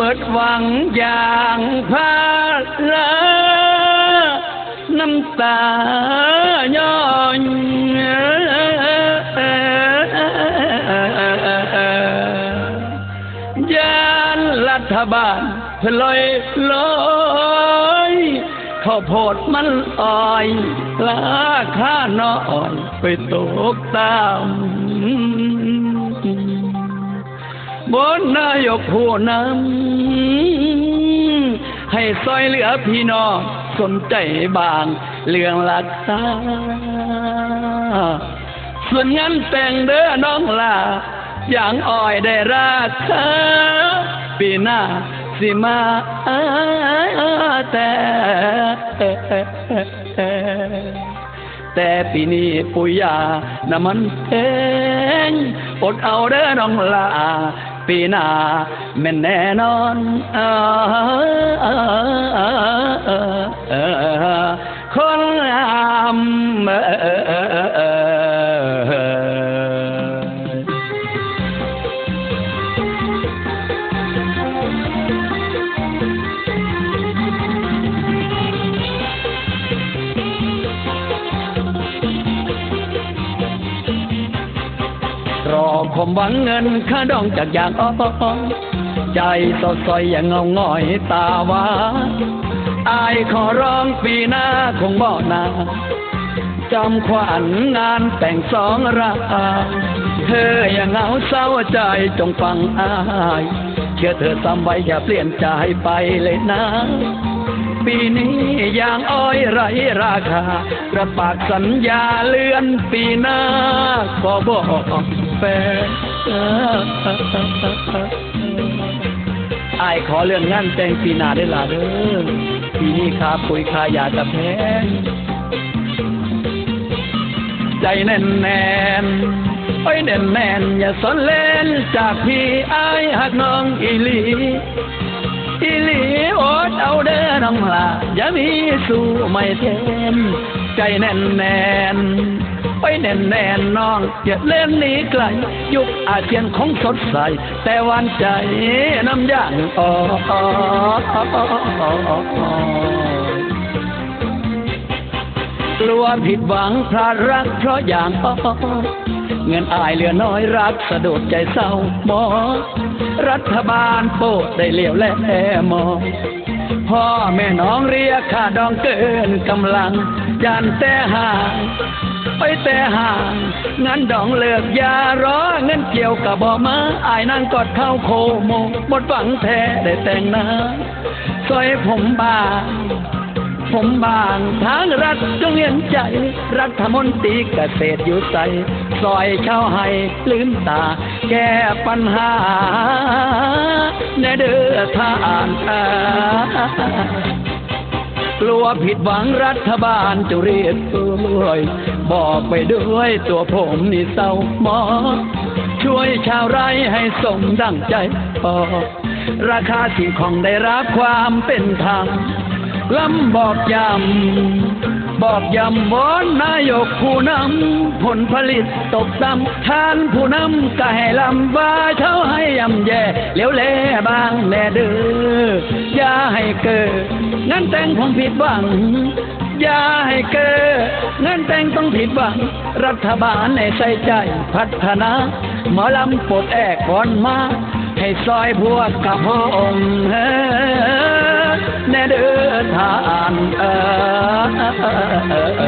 เบิดหวังอย่างพาลาน้ำตาย้อนยานรัฐบาลพลอยลอยข้าวโพดมันอ่อยราคาน้อยไปตกตาม บนนายกผู้นำให้ซอยเหลือพี่น้องสนใจบางเรื่องรักษา ส่วนงานแต่งเด้อน้องลาอย่างอ้อยได้ราคาปีหน้าสิมาแต่แต่ปีนี้ปุยยาน้ำมันแพงอดเอาเด้อน้องลา ปีหน้าแม่นแมหวังเงินค่าดองจากอย่างอ้อใจสดใสอย่างเงาหงอยตาวาอายขอร้องปีหน้าคงบ่นาจำขวัญงานแต่งสองราเธออย่างเหงาเศร้าใจจงฟังอายเชื่อเธอซ้ำไว้อย่าเปลี่ยนใจไปเลยนะ ปีนี้ยางอ้อยไรราคารับปากสัญญาเลื่อนปีหน้าก็บอก แฟนอายขอเรื่องงานแต่งปีหน้าได้ล่ะเด้อปีนี้ค่าปุ๋ยค่ายาจะแพงใจแน่นแน่นโอ้ยแน่นแน่นอย่าสนเล่นจากพี่อายหักน้องอีหลีอีหลีอดเอาเด้อน้องลาอย่ามีสู้ไม่เทนใจแน่นแน่น ไปแน่นแน่น้องอย่าเล่นหนีไกล ยุคอาเซียนของสดใส แต่วันใจน้ำยางอ่อกลัวผิดหวังพลาดรักเพราะอย่างอ้อเงินอายเหลือน้อยรักสะดุดใจเศร้าหมอ รัฐบาลโปรดได้เลี้ยวแลมองพ่อแม่น้องเรียกค่าดองเกินกำลังยันแต่หา ไปแต่ห่างงั้นดองเลิกอย่ารอเงินเกี่ยวกับบอมาอายนั่งกอดเข้าโคโมหมดฝังแท้ได้แต่งหน้าซอยผมบางผมบางทางรัฐจงเห็นใจ รัฐมนตรีเกษตรอยู่ใสซอยเช่าให้ลืมตา แก้ปัญหาในเด้อทานกลัวผิดหวังรัฐบาลจะเรียกด้วย บอกไปด้วยตัวผมนี่เศร้าหมอ ช่วยชาวไร่ให้สมดังใจพอราคาสิ่งของได้รับความเป็นธรรมลำบอกย้ำบอกย้ำวอนนายกผู้นำผลผลิตตกต่ำทานผู้นำก็ให้ลำว่าเท่าให้ยำแย่เหลวแลบางแน่เด้ออย่าให้เกิดงั้นแต่งผมผิดหวัง อย่าให้เกิดเงินแต่งต้องผิดหวังรัฐบาลในใส่ใจพัฒนา หมอลำปลดแอกก่อนมา ให้ซอยพวกกับพระองค์เฮ้แน่เด้อทานเออ